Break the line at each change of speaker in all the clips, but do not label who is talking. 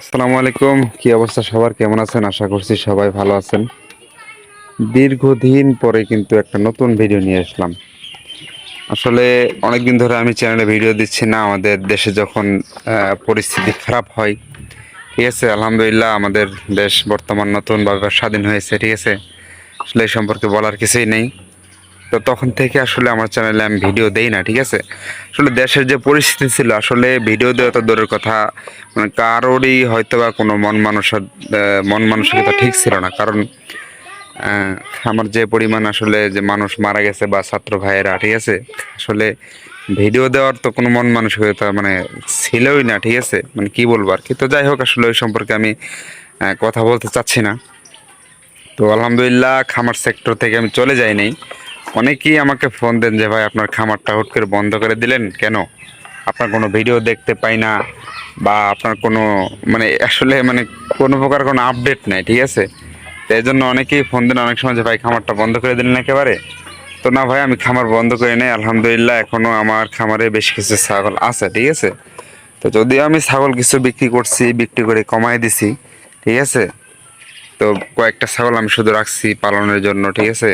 আসসালামু আলাইকুম। কি অবস্থা সবার? কেমন আছেন? আশা করছি সবাই ভালো আছেন। দীর্ঘদিন পরে কিন্তু একটা নতুন ভিডিও নিয়ে আসলাম। আসলে অনেকদিন ধরে আমি চ্যানেলে ভিডিও দিচ্ছি না। আমাদের দেশে যখন পরিস্থিতি খারাপ হয়, ঠিক আছে? আলহামদুলিল্লাহ আমাদের দেশ বর্তমান নতুনভাবে স্বাধীন হয়েছে, ঠিক আছে? আসলে এই সম্পর্কে বলার কিছুই নেই। তো তখন থেকে আসলে আমার চ্যানেলে আমি ভিডিও দেই না, ঠিক আছে? আসলে দেশের যে পরিস্থিতি ছিল, আসলে ভিডিও দেওয়া তো দূরের কথা। মানে কারোরই হয়তো বা কোনো মন মানুষের মন মানসিকতা ঠিক ছিল না। কারণ আমার যে পরিমাণ আসলে যে মানুষ মারা গেছে বা ছাত্র ভাইয়েরা, ঠিক আছে? আসলে ভিডিও দেওয়ার তো কোনো মন মানসিকতা মানে ছিলই না, ঠিক আছে? মানে কি বলব আর কি? তো যাই হোক, আসলে ওই সম্পর্কে আমি কথা বলতে চাচ্ছি না। তো আলহামদুলিল্লাহ খামার সেক্টর থেকে আমি চলে যাই নাই। অনেকেই আমাকে ফোন দেন যে, ভাই, আপনার খামারটা হুট করে বন্ধ করে দিলেন কেন? আপনার কোনো ভিডিও দেখতে পাই না বা আপনার কোনো মানে আসলে মানে কোনো প্রকার কোনো আপডেট নাই, ঠিক আছে? তো এই জন্য অনেকেই ফোন দেন, অনেক সময় যে, ভাই, খামারটা বন্ধ করে দিলেন একেবারে? তো না, ভাই, আমি খামার বন্ধ করে নেই, আলহামদুলিল্লাহ এখনও আমার খামারে বেশ কিছু ছাগল আছে, ঠিক আছে? তো যদিও আমি ছাগল কিছু বিক্রি করছি, বিক্রি করে কমাই দিছি, ঠিক আছে? তো কয়েকটা ছাগল আমি শুধু রাখছি পালনের জন্য, ঠিক আছে?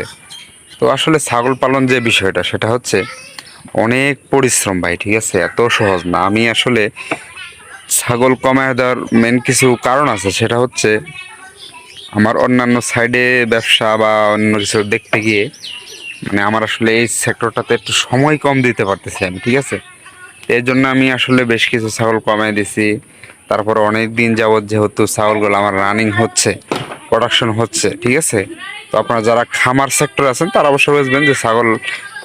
তো আসলে ছাগল পালন যে বিষয়টা, সেটা হচ্ছে অনেক পরিশ্রম ভাই, ঠিক আছে? এত সহজ না। আমি আসলে ছাগল কমায় দেওয়ার মেন কিছু কারণ আছে, সেটা হচ্ছে আমার অন্যান্য সাইডে ব্যবসা বা অন্য কিছু দেখতে গিয়ে মানে আমার আসলে এই সেক্টরটাতে একটু সময় কম দিতে পারতেছি আমি, ঠিক আছে? এর জন্য আমি আসলে বেশ কিছু ছাগল কমাই দিছি। তারপর অনেক দিন যাবৎ যেহেতু ছাগলগুলো আমার রানিং হচ্ছে প্রোডাকশন হচ্ছে, ঠিক আছে? তো আপনারা যারা খামার সেক্টর আছেন, তারা অবশ্যই বুঝবেন যে ছাগল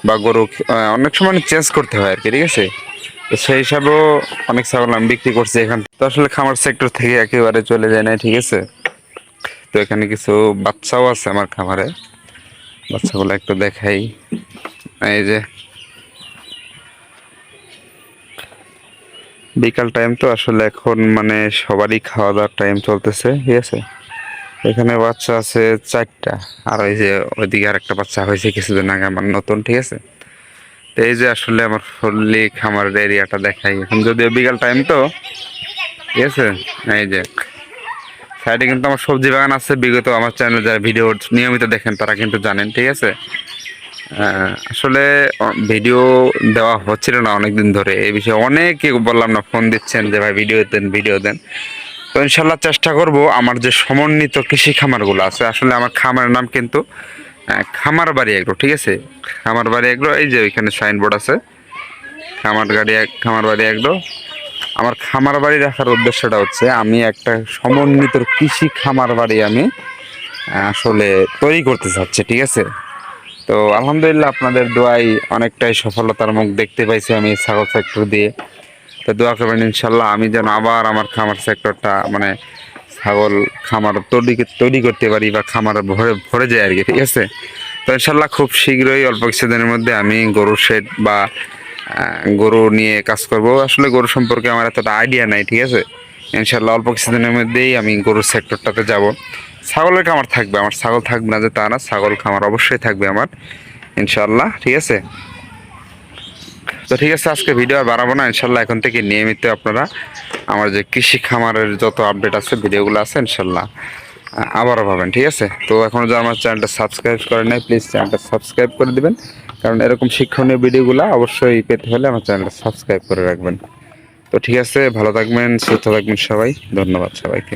বা গরু অনেক সময় চেঞ্জ করতে হয় আর কি, ঠিক আছে? তো সেই হিসাবেও অনেক ছাগল আমি বিক্রি করছি এখান তো আসলে খামার সেক্টর থেকে একেবারে চলে যায় না ঠিক আছে? তো এখানে কিছু বাচ্চাও আছে আমার খামারে। বাচ্চাগুলো একটু দেখাই। এই যে বিকাল টাইম তো আসলে এখন মানে সবারই খাওয়া দাওয়ার টাইম চলতেছে, ঠিক আছে? এখানে বাচ্চা আছে চারটা। আর ওই যে ওইদিকে আর একটা বাচ্চা হয়েছে কিছুদিন আগে আমার নতুন, ঠিক আছে? তো এই যে আসলে আমার ফুললি খামারের এরিয়াটা দেখাই। এখন যদিও বিকাল টাইম তো, ঠিক আছে? এই যে সাইডে কিন্তু আমার সবজি বাগান আছে। বিগত আমার চ্যানেলে যারা ভিডিও নিয়মিত দেখেন, তারা কিন্তু জানেন, ঠিক আছে? আসলে ভিডিও দেওয়া হচ্ছিল না অনেকদিন ধরে। এই বিষয়ে অনেকে বললাম না ফোন দিচ্ছেন যে, ভাই ভিডিও দেন ভিডিও দেন। তো ইনশাল্লাহ চেষ্টা করব আমার যে সমন্বিত কৃষি খামারগুলো আছে। আসলে আমার খামারের নাম কিন্তু খামার বাড়ি এগ্রো, ঠিক আছে? খামার বাড়ি এগ্রো, এই যে ওইখানে সাইনবোর্ড আছে। খামার গাড়ি খামার বাড়ি এগ্রো। আমার খামার বাড়ি রাখার উদ্দেশ্যটা হচ্ছে, আমি একটা সমন্বিত কৃষি খামার বাড়ি আমি আসলে তৈরি করতে চাচ্ছি, ঠিক আছে? তো আলহামদুলিল্লাহ আপনাদের দোয়াই অনেকটাই সফলতার মুখ দেখতে পাইছি আমি ছাগল সেক্টর দিয়ে। তো দোয়া করবেন, ইনশাল্লাহ আমি যেন আবার আমার খামার সেক্টরটা মানে ছাগল খামার তৈরি তৈরি করতে পারি বা খামার ভরে ভরে যায় আর কি, ঠিক আছে? তো ইনশাল্লাহ খুব শীঘ্রই অল্প কিছুদিনের মধ্যে আমি গরুর শেড বা গরু নিয়ে কাজ করব। আসলে গরু সম্পর্কে আমার এতটা আইডিয়া নাই, ঠিক আছে? ইনশাল্লাহ অল্প কিছুদিনের মধ্যেই আমি গরুর সেক্টরটাতে যাব। ছাগলের খামার থাকবে, আমার ছাগল থাকবে না যে তা না, ছাগল খামার অবশ্যই থাকবে আমার, ইনশাল্লাহ, ঠিক আছে? তো ঠিক আছে, আজকে ভিডিও আর বাড়াবো না। ইনশাল্লাহ এখন থেকে নিয়মিত আপনারা আমার যে কৃষি খামারের যত আপডেট আছে ভিডিওগুলো আছে, ইনশাল্লাহ আবারও পাবেন, ঠিক আছে? তো এখনও যারা আমার চ্যানেলটা সাবস্ক্রাইব করে নাই প্লিজ চ্যানেলটা সাবস্ক্রাইব করে দেবেন। কারণ এরকম শিক্ষণীয় ভিডিওগুলো অবশ্যই পেতে হলে আমার চ্যানেলটা সাবস্ক্রাইব করে রাখবেন। তো ঠিক আছে, ভালো থাকবেন, সুস্থ থাকবেন সবাই। ধন্যবাদ সবাইকে।